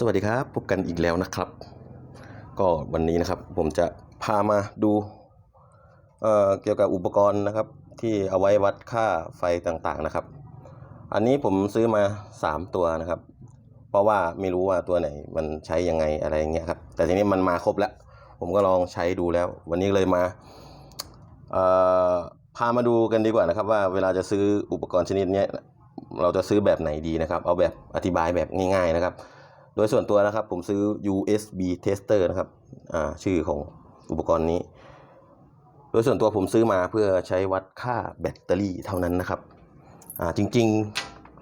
สวัสดีครับ พบกันอีกแล้วนะครับ ก็วันนี้นะครับผมจะพามาดูเเกี่ยวกับอุปกรณ์นะครับ ที่เอาไว้วัดค่าไฟต่างๆนะครับ อันนี้ผมซื้อมา 3 ตัวนะครับ เพราะว่าไม่รู้ว่าตัวไหนมันใช้ยังไงอะไรอย่างเงี้ยครับแต่ทีนี้มันมาครบแล้ว ผมก็ลองใช้ดูแล้ว วันนี้เลยมาพามาดูกันดีกว่านะครับ ว่าเวลาจะซื้ออุปกรณ์ชนิดนี้เราจะซื้อแบบไหนดีนะครับ เอาแบบอธิบายแบบง่าย ๆนะครับ โดยส่วนตัวนะครับผมซื้อ USB tester นะครับชื่อของอุปกรณ์นี้ โดยส่วนตัวผมซื้อมาเพื่อใช้วัดค่าแบตเตอรี่เท่านั้นนะครับจริง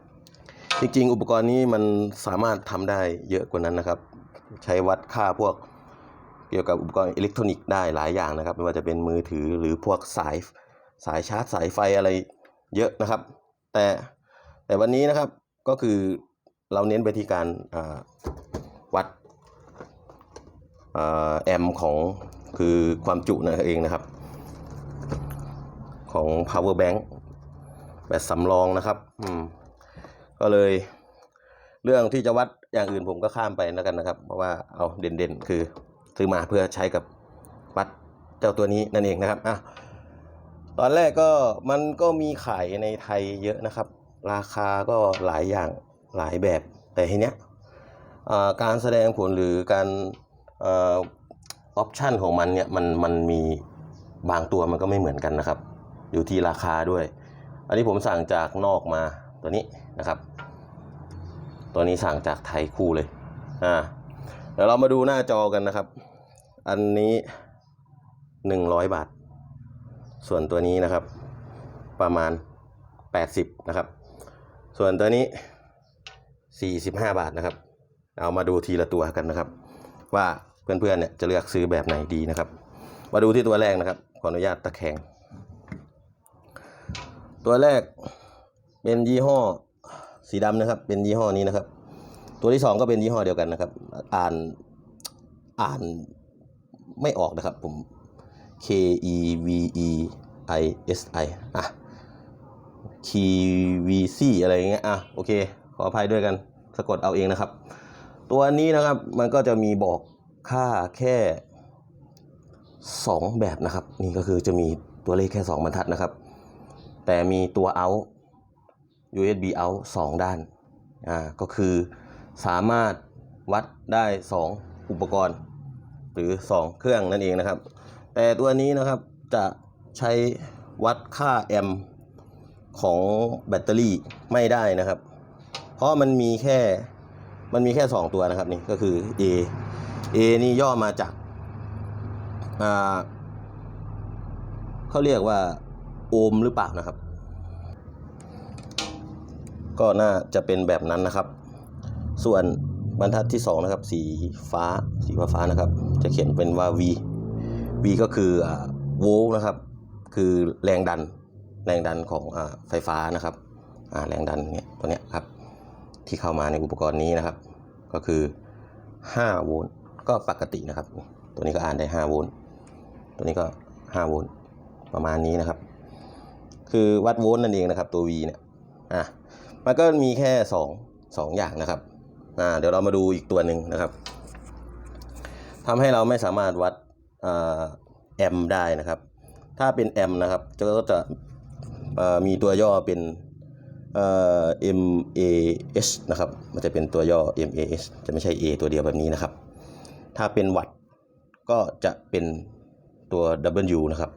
ๆจริง ๆ อุปกรณ์นี้มันสามารถทำได้เยอะกว่านั้นนะครับ ใช้วัดค่าพวกเกี่ยวกับอุปกรณ์อิเล็กทรอนิกส์ได้หลายอย่างนะครับ ไม่ว่าจะเป็นมือถือหรือพวกสายสายชาร์จสายไฟอะไรเยอะนะครับ แต่แต่วันนี้นะครับก็คือ เราเน้นไปที่การวัดอแอมของคือความจุนั่นเองนะครับ ของ power bank แบตสำรองนะครับก็เลยเรื่องที่จะวัดอย่างอื่นผมก็ข้ามไปแล้วกันนะครับ เพราะว่าเอาเด่นๆ คือซื้อมาเพื่อใช้กับวัดเจ้าตัวนี้นั่นเองนะครับอะตอนแรกก็มันก็มีขายในไทยเยอะนะครับ ราคาก็หลายอย่าง หลายแบบแต่ทีเนี้ยการแสดงผลหรือการออปชันของมันเนี่ยมันมันมีบางตัวมันก็ไม่เหมือนกันนะครับ อยู่ที่ราคาด้วย อันนี้ผมสั่งจากนอกมาตัวนี้นะครับ ตัวนี้สั่งจากไทยคู่เลยอ่าเดี๋ยวเรามาดูหน้าจอกันนะครับ อันนี้หนึ่งร้อยบาท ส่วนตัวนี้นะครับ ประมาณแปดสิบนะครับ ส่วนตัวนี้ สี่สิบห้าบาทนะครับ เอามาดูทีละตัวกันนะครับ ว่าเพื่อนๆเนี่ยจะเลือกซื้อแบบไหนดีนะครับ มาดูที่ตัวแรกนะครับ ขออนุญาตตะแคง ตัวแรกเป็นยี่ห้อสีดำนะครับ เป็นยี่ห้อนี้นะครับ ตัวที่สองก็เป็นยี่ห้อเดียวกันนะครับ อ่านอ่านไม่ออกนะครับผม K E V E I S I อะ K V C อะไรอย่างเงี้ยอะโอเค ขออภัยด้วยกัน สะกดเอาเองนะครับ ตัวนี้นะครับมันก็จะมีบอกค่าแค่ 2 แบบนะครับ นี่ก็คือจะมีตัวเลขแค่ 2 บรรทัดนะครับ แต่มีตัว out USB out 2 ด้านอ่าก็คือสามารถวัดได้ 2 อุปกรณ์ หรือ 2 เครื่องนั่นเองนะครับ แต่ตัวนี้นะครับจะใช้วัดค่าแอมของแบตเตอรี่ไม่ได้นะครับ เพราะมันมีแค่มันมีแค่ 2 ตัวนะครับนี่ก็คือ A A นี่ย่อมาจากอ่าเขาเรียกว่าโอมหรือเปล่านะครับ ก็น่าจะเป็นแบบนั้นนะครับ ส่วนบรรทัดที่ 2 นะครับ สีฟ้าสีฟ้าฟ้านะครับ จะเขียนเป็นว่า V V ก็คืออ่าโวลต์นะครับ คือแรงดันแรงดันของอ่าไฟฟ้านะครับอ่าแรงดันเนี่ยตัวเนี้ยครับ ที่เข้ามาในอุปกรณ์นี้นะครับ ก็คือ 5 โวลต์ก็ปกตินะครับ ตัวนี้ก็อ่านได้ 5 โวลต์ตัวนี้ก็ 5 โวลต์ประมาณนี้นะครับ คือวัดโวลต์นั่นเองนะครับ ตัว V เนี่ยอะมันก็มีแค่สองสองอย่างนะครับอ่าเดี๋ยวเรามาดูอีกตัวหนึ่งนะครับทำให้เราไม่สามารถวัดอ่าแอมได้นะครับ ถ้าเป็นแอมนะครับจะก็จะมีตัวย่อเป็น เอ่อ MAH นะครับ มันจะเป็นตัวย่อ MAH จะไม่ใช่ A ตัวเดียวแบบนี้นะครับ ถ้าเป็นวัตก็จะเป็นตัว W นะครับ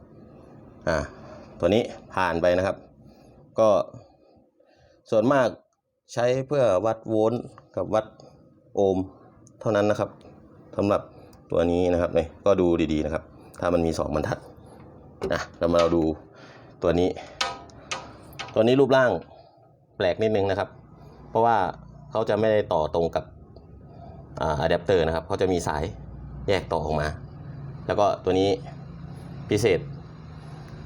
อ่า ตัวนี้ผ่านไปนะครับ ก็ส่วนมากใช้เพื่อวัดโวลต์กับวัดโอห์มเท่านั้นนะครับสำหรับตัวนี้นะครับนี่ก็ดูดีๆนะครับ ถ้ามันมีสองบรรทัดนะเรามาเราดูตัวนี้ ตัวนี้รูปร่าง ปลกนิดนึงนะครับ เพราะว่าเขาจะไม่ได้ต่อตรงกับอ่าอะแดปเตอร์นะครับเขาจะมีสายแยกต่อออกมา แล้วก็ตัวนี้พิเศษ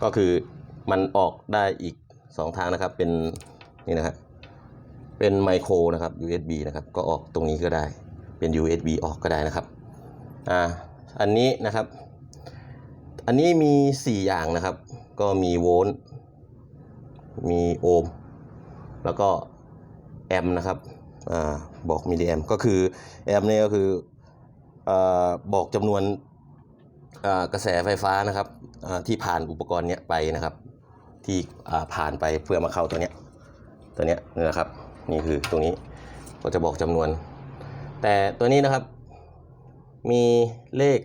ก็คือมันออกได้อีก 2 ทางนะครับเป็นนี่นะครับเป็นไมโครนะครับ USB นะครับก็ออกตรงนี้ก็ได้เป็น USB ออกก็ได้นะครับอ่าอันนี้นะครับ อันนี้มี 4 อย่างนะครับ ก็มีโวลต์มีโอห์ม แล้วก็แอมนะครับอบอกมิลลิแอมก็คือแอมเนี่ยก็คืออบอกจำนวนกระแสไฟฟ้านะครับที่ผ่านอุปกรณ์เนี้ยไปนะครับ ที่ผ่านไปเพื่อมาเข้าตัวเนี้ยตัวเนี้ยนี่นะครับนี่คือตรงนี้ก็จะบอกจำนวน แต่ตัวนี้นะครับ มีเลข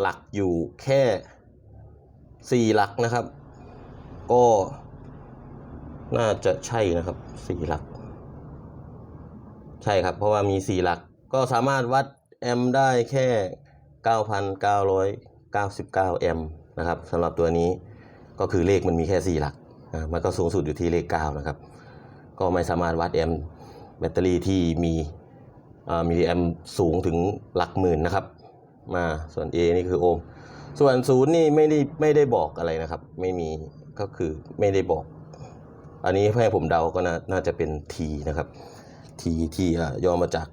หลักอยู่แค่สี่หลักนะครับ ก็ น่าจะใช่นะครับสี่หลัก ใช่ครับ เพราะว่ามีสี่หลัก ก็สามารถวัดแอมได้แค่ 9,999 แอมนะครับสำหรับตัวนี้ก็คือเลขมันมีแค่สี่หลักมันก็สูงสุดอยู่ที่เลข 9 นะครับ ก็ไม่สามารถวัดแอมแบตเตอรี่ที่มีมิลลิแอมสูงถึงหลักหมื่นนะครับมาส่วน A นี่คือโอห์มส่วนศูนย์นี่ไม่ได้ไม่ได้บอกอะไรนะครับ ไม่มีก็คือไม่ได้บอก อันนี้ให้ผมเดาก็น่านาจะเป็น T นะครับ T ที่อ่ย่อมาจาก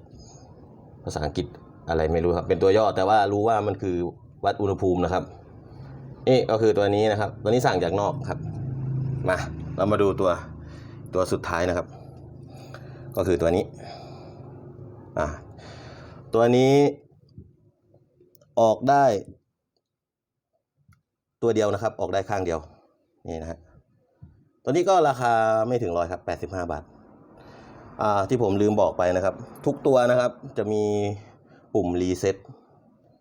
ภาษาอังกฤษอะไรไม่รู้ครับ เป็นตัวย่อแต่ว่ารู้ว่ามันคือวัดอุณหภูมินะครับ นี่ก็คือตัวนี้นะครับ ตัวนี้สั่งจากนอกครับ มาเรามาดูตัวตัวสุดท้ายนะครับ ก็คือตัวนี้อ่าตัวนี้ออกได้ ตัวเดียวนะครับ ออกได้ข้างเดียวนี่นะฮะ ตัวนี้ก็ราคาไม่ถึงร้อยครับแปดสิบห้าบาท อ่าที่ผมลืมบอกไปนะครับ ทุกตัวนะครับจะมีปุ่มรีเซ็ต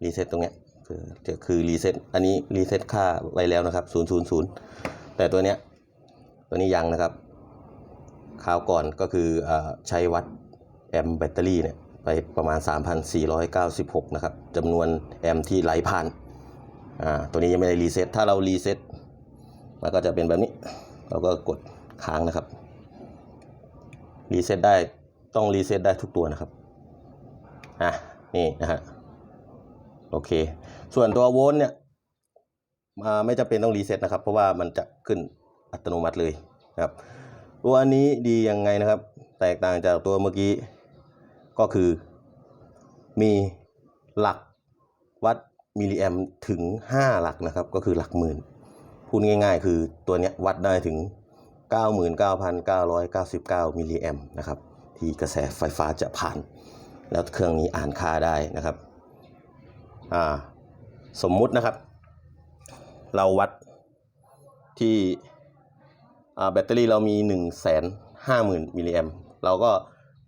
รีเซ็ตตรงเนี้ยคือจะคือรีเซ็ตอันนี้รีเซ็ตค่าไว้แล้วนะครับ 000 แต่ตัวเนี้ยตัวนี้ยังนะครับคราวก่อนก็คืออาใช้วัดแอมป์แบตเตอรี่เนี่ยไปประมาณ 3,496 นะครับจำนวนแอมป์ที่ไหลผ่าน อ่า ตัวนี้ยังไม่ได้รีเซ็ตถ้าเรารีเซ็ตมันก็จะเป็นแบบนี้ เราก็กดค้างนะครับ รีเซ็ตได้ต้องรีเซ็ตได้ทุกตัวนะครับ อะ นี่นะฮะ โอเค ส่วนตัวโวลต์เนี่ยมาไม่จำเป็นต้องรีเซ็ตนะครับ เพราะว่ามันจะขึ้นอัตโนมัติเลยนะครับ ตัวนี้ดียังไงนะครับ แตกต่างจากตัวเมื่อกี้ ก็คือมีหลักวัดมิลลิแอมถึง 5 หลักนะครับ ก็คือหลักหมื่น พูดง่ายๆ คือตัวนี้วัดได้ถึง 99,999 มิลลิแอมนะครับ ที่กระแสไฟฟ้าจะผ่าน แล้วเครื่องนี้อ่านค่าได้นะครับ อ่า สมมุตินะครับ เราวัดที่แบตเตอรี่เรามี 1 5 0 0 0 0 มิลลิแอมเราก็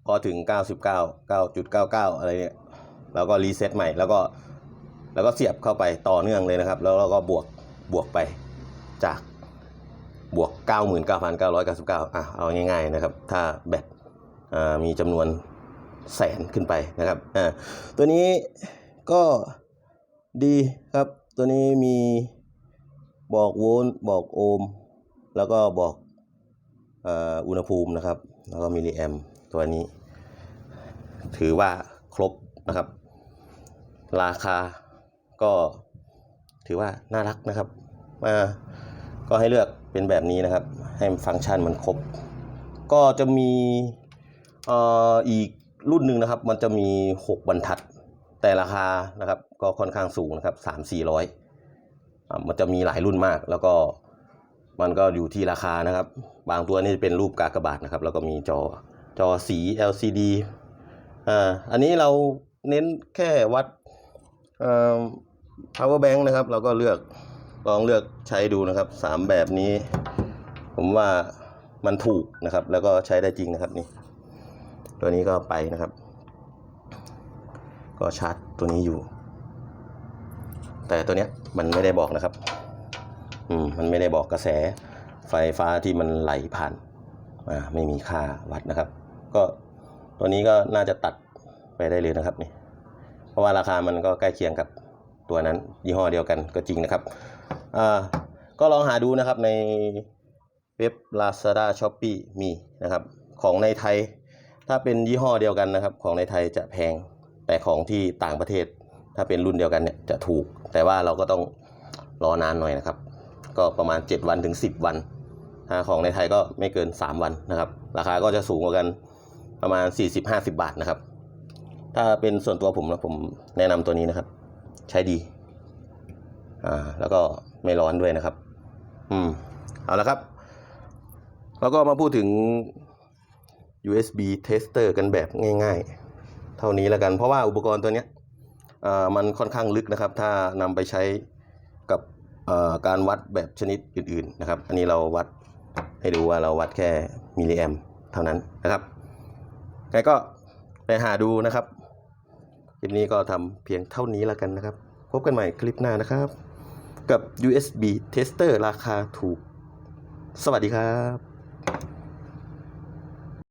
พอถึง 99 9.99 อะไรเนี่ยเราก็รีเซ็ตใหม่แล้วก็แล้วก็เสียบเข้าไปต่อเนื่องเลยนะครับ แล้วเราก็บวกบวกไป จากบวก 99,999อะเอาง่ายๆนะครับ ถ้าแบตมีจำนวนแสนขึ้นไปนะครับอ่าตัวนี้ก็ดีครับ ตัวนี้มีบอกโวลต์บอกโอห์มแล้วก็บอกอุณหภูมินะครับ แล้วก็มิลลิแอมตัวนี้ ถือว่าครบนะครับ ราคาก็ถือว่าน่ารักนะครับมา ก็ให้เลือกเป็นแบบนี้นะครับ ให้ฟังก์ชันมันครบ ก็จะมีอีกรุ่นหนึ่งนะครับ มันจะมี 6 บรรทัด แต่ราคานะครับ ก็ค่อนข้างสูงนะครับ3 4 0 0อ่ามันจะมีหลายรุ่นมาก แล้วก็มันก็อยู่ที่ราคานะครับ บางตัวนี่จะเป็นรูปกากบาทนะครับ แล้วก็มีจอจอสี LCD อ่าอันนี้เราเน้นแค่วัด power bank นะครับ เราก็เลือก ลองเลือกใช้ดูนะครับสามแบบนี้ ผมว่ามันถูกนะครับ แล้วก็ใช้ได้จริงนะครับนี่ ตัวนี้ก็ไปนะครับ ก็ชาร์จตัวนี้อยู่ แต่ตัวเนี้ยมันไม่ได้บอกนะครับ อืมมันไม่ได้บอกกระแสไฟฟ้าที่มันไหลผ่านอ่าไม่มีค่าวัดนะครับ ก็ตัวนี้ก็น่าจะตัดไปได้เลยนะครับนี่เพราะว่าราคามันก็ใกล้เคียงกับตัวนั้นยี่ห้อเดียวกันก็จริงนะครับ อ่าก็ลองหาดูนะครับในเว็บ Lazada Shopee มีนะครับ ของในไทยถ้าเป็นยี่ห้อเดียวกันนะครับ ของในไทยจะแพงแต่ของที่ต่างประเทศ ถ้าเป็นรุ่นเดียวกันเนี่ยจะถูก แต่ว่าเราก็ต้องรอนานหน่อยนะครับ ก็ประมาณ 7 วันถึง 10 วันถ้าของในไทยก็ไม่เกิน 3 วันนะครับ ราคาก็จะสูงกว่ากันประมาณ 40-50 บาทนะครับ ถ้าเป็นส่วนตัวผมนะผมแนะนำตัวนี้นะครับ ใช้ดีอ่าแล้วก็ ไม่ร้อนด้วยนะครับ อืม เอาละครับ แล้วก็มาพูดถึง USB tester กันแบบง่าย ๆ เท่านี้แล้วกัน เพราะว่าอุปกรณ์ตัวเนี้ยเอ่อมันค่อนข้างลึกนะครับ ถ้านำไปใช้กับอ่อการวัดแบบชนิดอื่น ๆ นะครับ อันนี้เราวัดให้ดูว่าเราวัดแค่มิลลิแอมเท่านั้นนะครับไงก็ไปหาดูนะครับ คลิปนี้ก็ทำเพียงเท่านี้แล้วกันนะครับ พบกันใหม่คลิปหน้านะครับ กับ USB tester ราคาถูก สวัสดีครับ